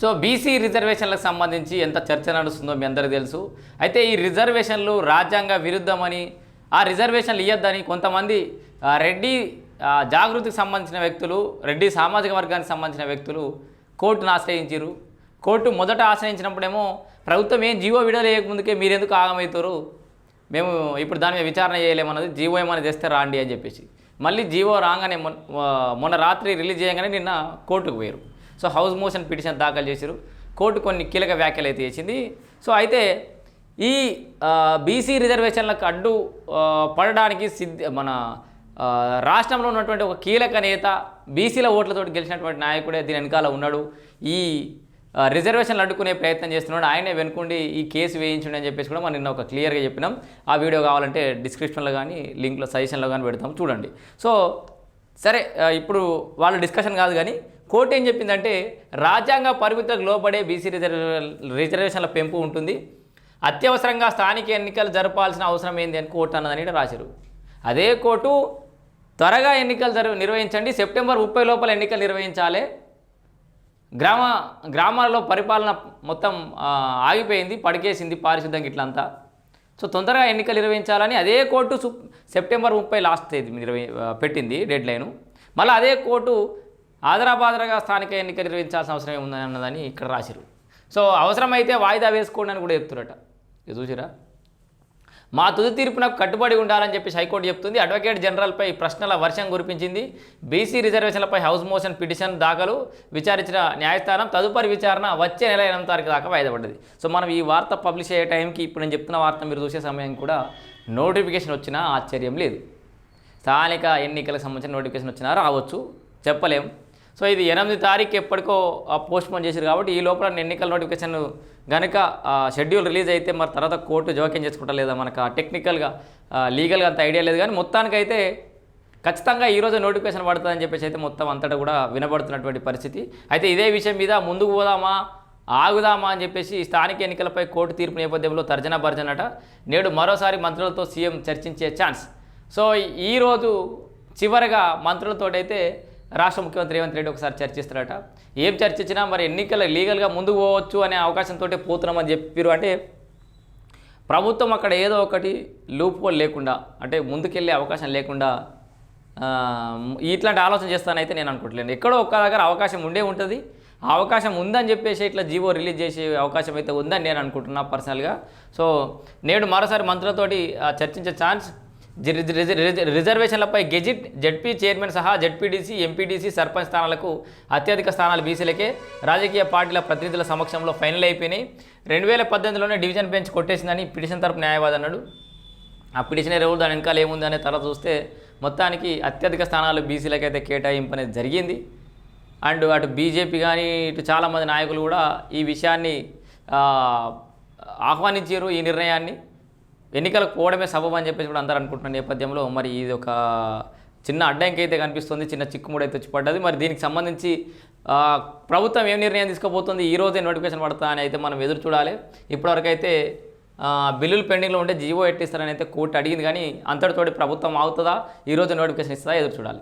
So BC రిజర్వేషన్లకు సంబంధించి ఎంత చర్చ నడుస్తుందో మీ అందరికీ తెలుసు. అయితే ఈ రిజర్వేషన్లు రాజ్యాంగ విరుద్ధమని ఆ రిజర్వేషన్లు ఇవ్వద్దని కొంతమంది రెడ్డి జాగృతికి సంబంధించిన వ్యక్తులు రెడ్డి సామాజిక వర్గానికి సంబంధించిన వ్యక్తులు కోర్టును ఆశ్రయించారు కోర్టు మొదట ఆశ్రయించినప్పుడేమో ప్రభుత్వం ఏం జీవో విడలేయకముందుకే మీరెందుకు ఆగమవుతారు మేము ఇప్పుడు దాని మీద విచారణ చేయలేమన్నది జీవో ఏమైనా చేస్తే రాండి అని చెప్పేసి. మళ్ళీ జీవో రాగానే మొన్న మొన్న రాత్రి రిలీజ్ చేయగానే నిన్న కోర్టుకు పోయారు సో హౌస్ మోషన్ పిటిషన్ దాఖలు చేశారు కోర్టు కొన్ని కీలక వ్యాఖ్యలు అయితే చేసింది. సో అయితే ఈ బీసీ రిజర్వేషన్లకు అడ్డు పడడానికి సిద్ధ మన రాష్ట్రంలో ఉన్నటువంటి ఒక కీలక నేత బీసీల ఓట్లతో గెలిచినటువంటి నాయకుడే దీని వెనకాల ఉన్నాడు. ఈ రిజర్వేషన్లు అడ్డుకునే ప్రయత్నం చేస్తున్నాడు. ఆయనే వెనుకుండి ఈ కేసు వేయించండి అని చెప్పేసి కూడా మనం నిన్న ఒక క్లియర్గా చెప్పినాం. ఆ వీడియో కావాలంటే డిస్క్రిప్షన్లో కానీ లింక్లో సజెషన్లో కానీ పెడతాం. చూడండి. సో సరే ఇప్పుడు వాళ్ళ డిస్కషన్ కాదు కానీ కోర్టు ఏం చెప్పిందంటే రాజ్యాంగ పరిమితులకు లోపడే బీసీ రిజర్వే రిజర్వేషన్ల పెంపు ఉంటుంది. అత్యవసరంగా స్థానిక ఎన్నికలు జరపాల్సిన అవసరం ఏంది అని కోర్టు అన్నదని రాశారు. అదే కోర్టు త్వరగా ఎన్నికలు జరు నిర్వహించండి. సెప్టెంబర్ ముప్పై లోపల ఎన్నికలు నిర్వహించాలి. గ్రామ గ్రామాల్లో పరిపాలన మొత్తం ఆగిపోయింది పడికేసింది పారిశుద్ధంగా ఇట్లంతా సో తొందరగా ఎన్నికలు నిర్వహించాలని అదే కోర్టు సెప్టెంబర్ ముప్పై లాస్ట్ తేదీ నిర్వహి పెట్టింది డెడ్ లైను మళ్ళీ అదే కోర్టు ఆదరాబాదరగా స్థానిక ఎన్నికలు నిర్వహించాల్సిన అవసరం ఏముందని అన్నదని ఇక్కడ రాసిరు సో అవసరమైతే వాయిదా వేసుకోండి అని కూడా చెప్తురట ఇది చూసిరా మా తుది తీర్పునకు కట్టుబడి ఉండాలని చెప్పేసి హైకోర్టు చెప్తుంది. అడ్వకేట్ జనరల్పై ప్రశ్నల వర్షం కురిపించింది. బీసీ రిజర్వేషన్లపై హౌస్ మోషన్ పిటిషన్ దాఖలు విచారించిన న్యాయస్థానం తదుపరి విచారణ వచ్చే నెల ఎనిమిది తారీఖు దాకా వాయిదా పడ్డది. సో మనం ఈ వార్త పబ్లిష్ అయ్యే టైంకి ఇప్పుడు నేను చెప్తున్న వార్త మీరు చూసే సమయం కూడా నోటిఫికేషన్ వచ్చినా ఆశ్చర్యం లేదు. స్థానిక ఎన్నికలకు సంబంధించిన నోటిఫికేషన్ వచ్చినా రావచ్చు. చెప్పలేం. సో ఇది ఎనిమిది తారీఖు ఎప్పటికో పోస్ట్ పోన్ చేశారు కాబట్టి ఈ లోపల ఎన్నికల నోటిఫికేషన్ కనుక షెడ్యూల్ రిలీజ్ అయితే మరి తర్వాత కోర్టు జోక్యం చేసుకుంటా లేదా మనకు టెక్నికల్గా లీగల్గా అంత ఐడియా లేదు కానీ మొత్తానికైతే ఖచ్చితంగా ఈరోజు నోటిఫికేషన్ పడుతుందని చెప్పేసి అయితే మొత్తం అంతటా కూడా వినబడుతున్నటువంటి పరిస్థితి. అయితే ఇదే విషయం మీద ముందుకు పోదామా ఆగుదామా అని చెప్పేసి స్థానిక ఎన్నికలపై కోర్టు తీర్పు నేపథ్యంలో తర్జన భర్జనట. నేడు మరోసారి మంత్రులతో సీఎం చర్చించే ఛాన్స్ సో ఈరోజు చివరగా మంత్రులతోటైతే రాష్ట్ర ముఖ్యమంత్రి రేవంత్ రెడ్డి ఒకసారి చర్చిస్తారట. ఏం చర్చించినా మరి ఎన్నికల లీగల్గా ముందుకు పోవచ్చు అనే అవకాశంతో పోతున్నామని చెప్పారు అంటే ప్రభుత్వం అక్కడ ఏదో ఒకటి లూప్ లేకుండా అంటే ముందుకెళ్ళే అవకాశం లేకుండా ఇట్లాంటి ఆలోచన చేస్తానైతే నేను అనుకోవట్లేను ఎక్కడో ఒక్క దగ్గర అవకాశం ఉండే ఉంటుంది. ఆ అవకాశం ఉందని చెప్పేసి ఇట్లా జీవో రిలీజ్ చేసే అవకాశం అయితే ఉందని నేను అనుకుంటున్నా పర్సనల్గా. సో నేడు మరోసారి మంత్రులతోటి ఆ, చర్చించే ఛాన్స్ రిజర్వేషన్లపై గెజిట్ జడ్పీ చైర్మన్ సహా జడ్పీడీసీ ఎంపీడీసీ సర్పంచ్ స్థానాలకు అత్యధిక స్థానాలు బీసీలకే రాజకీయ పార్టీల ప్రతినిధుల సమక్షంలో ఫైనల్ అయిపోయినాయి. రెండు వేల పద్దెనిమిదిలోనే డివిజన్ బెంచ్ కొట్టేసిందని పిటిషన్ తరపు న్యాయవాది అన్నాడు. ఆ పిటిషన్ ఎవరు దాని వెనకాల ఏముంది అనే తర్వాత చూస్తే మొత్తానికి అత్యధిక స్థానాలు బీసీలకైతే కేటాయింపు అనేది జరిగింది. అండ్ అటు బీజేపీ కానీ ఇటు చాలామంది నాయకులు కూడా ఈ విషయాన్ని ఆహ్వానించారు ఈ నిర్ణయాన్ని. ఎన్నికలకు పోవడమే సబబు అని చెప్పేసి కూడా అందరూ అనుకుంటున్న నేపథ్యంలో మరి ఇది ఒక చిన్న అడ్డంకి అయితే కనిపిస్తుంది చిన్న చిక్కుముడు అయితే వచ్చి పడ్డది. మరి దీనికి సంబంధించి ప్రభుత్వం ఏం నిర్ణయం తీసుకోబోతుంది? ఈ రోజే నోటిఫికేషన్ పడతా అని అయితే మనం ఎదురు చూడాలి. ఇప్పటివరకు అయితే బిల్లులు పెండింగ్లో ఉంటే జీవో ఎట్టిస్తారని అయితే కోర్టు అడిగింది కానీ అంతటితోటి ప్రభుత్వం ఆగుతుందా? ఈరోజు నోటిఫికేషన్ ఇస్తుందా? ఎదురు చూడాలి.